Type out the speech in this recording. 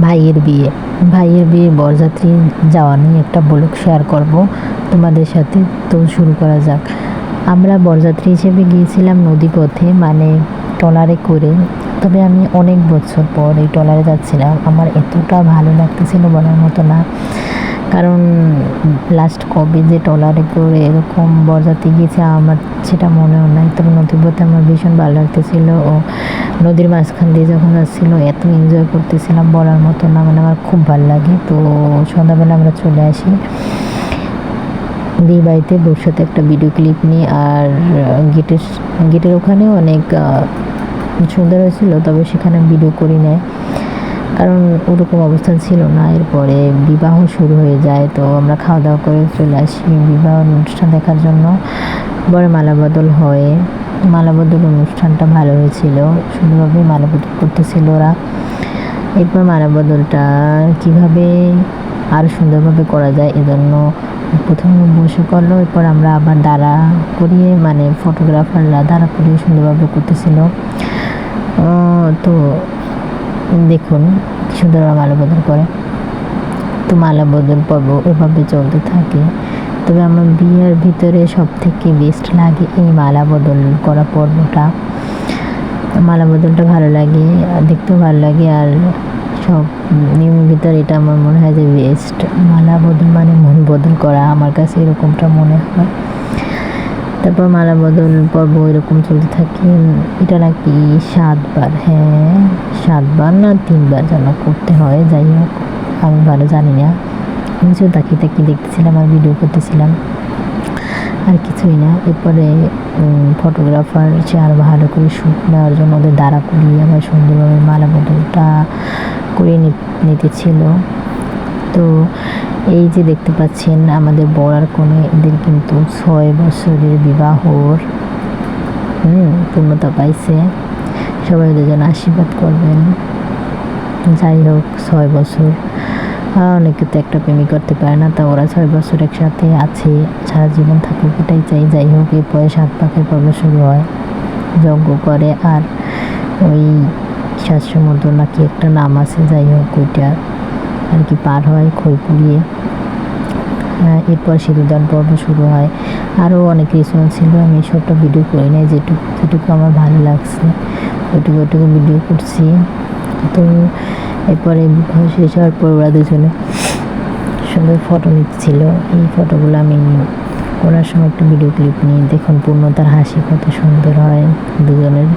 ভাইয়ের বিয়ে। ভাইয়ের বিয়ে বরযাত্রী যাওয়া নিয়ে একটা ব্লগ শেয়ার করব। তোমাদের সাথে তো শুরু করা যাক। আমরা বরযাত্রী হিসেবে গিয়েছিলাম নদী পথে মানে টলারে করে তবে আমি অনেক বছর পর এই ট্রলারে যাচ্ছিলাম। আমার এতটা ভালো লাগতেছিল বলার মতো না। কারণ লাস্ট কবে যে ট্রলারে করে এরকম বরযাত্রী গিয়েছে, আমার সেটা মনেও নাই। তবে নদীপথে আমার ভীষণ ভালো লাগতেছিল ও নদীর মাঝখান দিয়ে যখন যাচ্ছিল এত এনজয় করতেছিলাম বলার মতো না। মানে আমার খুব ভালো লাগে। তো সন্ধ্যাবেলা আমরা চলে আসি। বিয়ে বাড়িতে বসতে একটা ভিডিও ক্লিপ নিই আর গেটের গেটের ওখানেও অনেক সুন্দর হয়েছিল, তবে সেখানে ভিডিও করি নাই। কারণ ওরকম অবস্থান ছিল না, এরপরে বিবাহ শুরু হয়ে যায়, তো আমরা খাওয়া দাওয়া করে চলে আসি বিবাহ অনুষ্ঠান দেখার জন্য। পরে মালা বদল হয়। মালা অনুষ্ঠানটা ভালো হয়েছিল, সুন্দরভাবে মালাবদল করতেছিল ওরা। এরপর মালা বদলটা কীভাবে আরও সুন্দরভাবে করা যায় এজন্য প্রথমে বসে করল, এরপর আমরা আবার দাঁড়া করিয়ে মানে ফটোগ্রাফাররা দাঁড়া করিয়ে সুন্দরভাবে করতেছিল। তো দেখুন কি সুন্দর ওরা মালা বদল করে। তো মালা বদল পর্ব এভাবে চলতে থাকে। তবে আমার বিয়ের ভিতরে সব থেকে বেস্ট লাগে এই মালা বদল করা পর্বটা। মালা বদলটা ভালো লাগে আর দেখতেও ভালো লাগে, আর সব নিয়মের ভিতরে এটা আমার মনে হয় যে বেস্ট মালা বদল মানে মন বদল করা, আমার কাছে এরকমটা মনে হয়। তারপর মালা বদল পর্ব এরকম চলতে থাকে। এটা নাকি সাতবার? হ্যাঁ সাতবার না তিনবার যেন করতে হয়, যাই হোক, আমি ভালো জানি না। আমি শুধু তাকিয়ে তাকিয়ে দেখতেছিলাম আর ভিডিও করতেছিলাম। আর কিছুই না, এরপরে ফটোগ্রাফার সে আরও ভালো করে শ্যুট নেওয়ার জন্য ওদের দাঁড়া করিয়ে আবার সুন্দরভাবে মালা বদলটা করে নিতেছিল তো এই যে দেখতে পাচ্ছেন, আমাদের বড়ার কোণে এদের কিন্তু ছয় বছরের বিবাহর, হুম, পূর্ণতা পাইছে। সবাই ওদের জন্য আশীর্বাদ করবেন। যাই হোক, ছয় বছর। অনেকে তো একটা প্রেমিক করতে পারে না, তা ওরা ছয় বছর একসাথে আছে, সারা জীবন থাকুক এটাই চাই। যাই হোক, এরপরে সাত পাখের পর্ব শুরু হয়। যজ্ঞ করে, আর ওই শাস্ত্রমধ্য নাকি একটা নাম আছে, যাই হোক ওইটা আর কি পার হয়, খই পুড়িয়ে। এরপর সিঁদুরদান পর্ব শুরু হয়। আরও অনেক রিচুয়াল ছিল, আমি সবটা ভিডিও করি নাই, যেটুকু যেটুকু আমার ভালো লাগছে ওইটুকু ওইটুকু ভিডিও করছি। তো এরপরে শেষ হওয়ার পর ওরা দুজনে সুন্দর ফটো নিচ্ছিল। এই ফটোগুলো আমি ওনার সময় একটা ভিডিও ক্লিপ নিই, দেখুন পূর্ণতার হাসি কত সুন্দর হয় দুজনের।